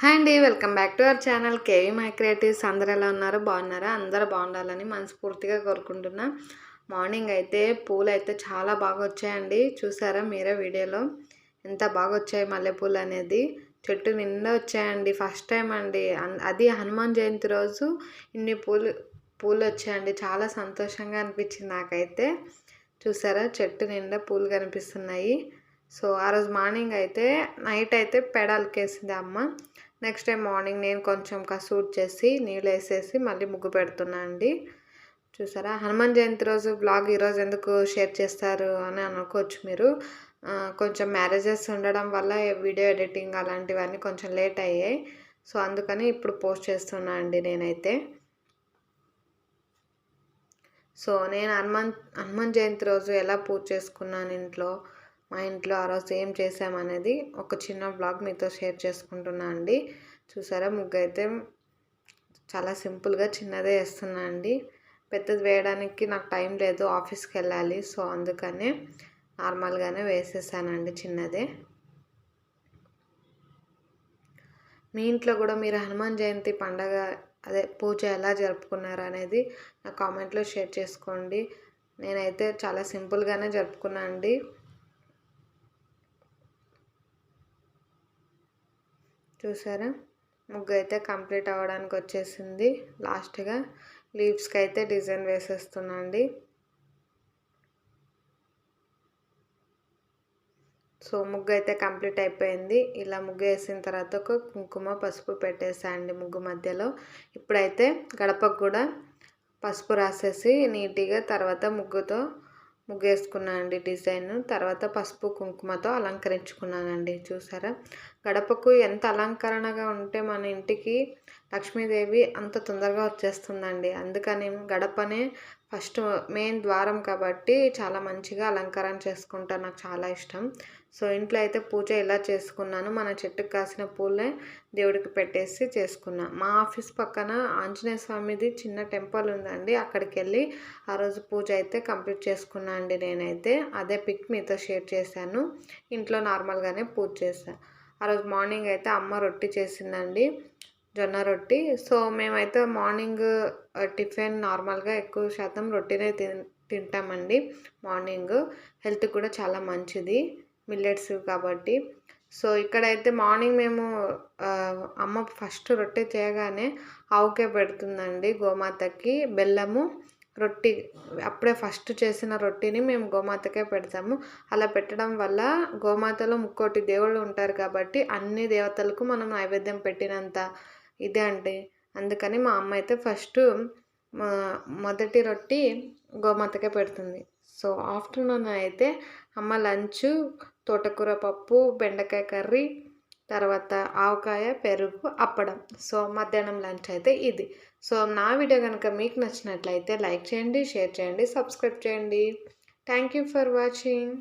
Hi అండి welcome back to our channel. KV my creatives అందరు ఎలా ఉన్నారు? బాగున్నారా? అందరూ బాగుండాలని మనస్ఫూర్తిగా కోరుకుంటున్నా. మార్నింగ్ అయితే పూలు అయితే చాలా బాగా వచ్చాయండి. చూసారా మీరే వీడియోలో? ఎంత బాగా వచ్చాయి మల్లెపూలు అనేది. చెట్టు నిండా వచ్చాయండి. ఫస్ట్ టైం అండి. అది హనుమాన్ జయంతి రోజు ఇన్ని పూలు పూలు వచ్చాయండి. చాలా సంతోషంగా అనిపించింది నాకైతే. చూసారా? చెట్టు నిండా పూలు కనిపిస్తున్నాయి. సో ఆ రోజు మార్నింగ్ అయితే నైట్ అయితే పెడాలకేసింది అమ్మ. నెక్స్ట్ డే మార్నింగ్ నేను కొంచెం కసూట్ చేసి నీళ్ళు వేసేసి మళ్ళీ ముగ్గు పెడుతున్నా అండి. చూసారా? హనుమాన్ జయంతి రోజు బ్లాగ్ ఈరోజు ఎందుకు షేర్ చేస్తారు అని అనుకోవచ్చు మీరు. కొంచెం మ్యారేజెస్ ఉండడం వల్ల వీడియో ఎడిటింగ్ అలాంటివన్నీ కొంచెం లేట్ అయ్యాయి. సో అందుకని ఇప్పుడు పోస్ట్ చేస్తున్నా అండి నేనైతే. సో నేను హనుమాన్ హనుమాన్ జయంతి రోజు ఎలా పూజ చేసుకున్నాను ఇంట్లో? మా ఇంట్లో ఆ రోజు ఏం చేసామనేది ఒక చిన్న బ్లాగ్ మీతో షేర్ చేసుకుంటున్నా అండి. చూసారా? ముగ్గు అయితే చాలా సింపుల్గా చిన్నదే వేస్తున్నా అండి. పెద్దది వేయడానికి నాకు టైం లేదు ఆఫీస్కి వెళ్ళాలి సో అందుకనే నార్మల్గానే వేసేసానండి చిన్నదే. మీ ఇంట్లో కూడా మీరు హనుమాన్ జయంతి పండగ అదే పూజ ఎలా జరుపుకున్నారు అనేది నా కామెంట్లో షేర్ చేసుకోండి. నేనైతే చాలా సింపుల్గానే జరుపుకున్నా అండి. చూసారా? ముగ్గు అయితే కంప్లీట్ అవ్వడానికి వచ్చేసింది. లాస్ట్గా లీవ్స్కి అయితే డిజైన్ వేసేస్తున్నాండి. సో ముగ్గు అయితే కంప్లీట్ అయిపోయింది. ఇలా ముగ్గు వేసిన తర్వాత ఒక కుంకుమ పసుపు పెట్టేసా అండి ముగ్గు మధ్యలో. ఇప్పుడైతే గడపకు కూడా పసుపు రాసేసి నీట్గా తర్వాత ముగ్గుతో ముగ్గేసుకున్నానండి డిజైన్. తర్వాత పసుపు కుంకుమతో అలంకరించుకున్నానండి చూసారా? గడపకు ఎంత అలంకరణగా ఉంటే మన ఇంటికి లక్ష్మీదేవి అంత తొందరగా వచ్చేస్తుందండి. అందుకని గడపనే ఫస్ట్ మెయిన్ ద్వారం కాబట్టి చాలా మంచిగా అలంకారం చేసుకుంటా నాకు చాలా ఇష్టం. సో ఇంట్లో అయితే పూజ ఎలా చేసుకున్నాను మన చెట్టుకు కాసిన పూలే దేవుడికి పెట్టేసి చేసుకున్నా. మా ఆఫీస్ పక్కన ఆంజనేయ స్వామిది చిన్న టెంపుల్ ఉందండి. అక్కడికి వెళ్ళి ఆ రోజు పూజ అయితే కంప్లీట్ చేసుకున్నా అండి నేనైతే. అదే పిక్ మీతో షేర్ చేశాను. ఇంట్లో నార్మల్గానే పూజ చేశాను ఆ రోజు మార్నింగ్ అయితే అమ్మ రొట్టి చేసిందండి. జొన్న రొట్టి. సో మేమైతే మార్నింగ్ టిఫిన్ నార్మల్గా ఎక్కువ శాతం రొట్టినే తింటామండి మార్నింగ్. హెల్త్ కూడా చాలా మంచిది మిల్లెట్స్ కాబట్టి. సో ఇక్కడైతే మార్నింగ్ మేము అమ్మ ఫస్ట్ రొట్టె చేయగానే ఆవుకే పెడుతుందండి గోమాతకి బెల్లము రొట్టి అప్పుడే ఫస్ట్ చేసిన రొట్టిని మేము గోమాతకే పెడతాము. అలా పెట్టడం వల్ల గోమాతలో ముక్కోటి దేవుళ్ళు ఉంటారు కాబట్టి అన్ని దేవతలకు మనం నైవేద్యం పెట్టినంత ఇదే అండి. అందుకని మా అమ్మ అయితే ఫస్ట్ మొదటి రొట్టి గోమాతకే పెడుతుంది. సో ఆఫ్టర్నూన్ అయితే అమ్మ లంచ్ తోటకూర పప్పు బెండకాయ కర్రీ తర్వాత ఆవకాయ పెరుగు అప్పడం. సో మధ్యాహ్నం లంచ్ అయితే ఇది. సో నా వీడియో కనుక మీకు నచ్చినట్లయితే లైక్ చేయండి షేర్ చేయండి సబ్స్క్రైబ్ చేయండి. Thank you for watching.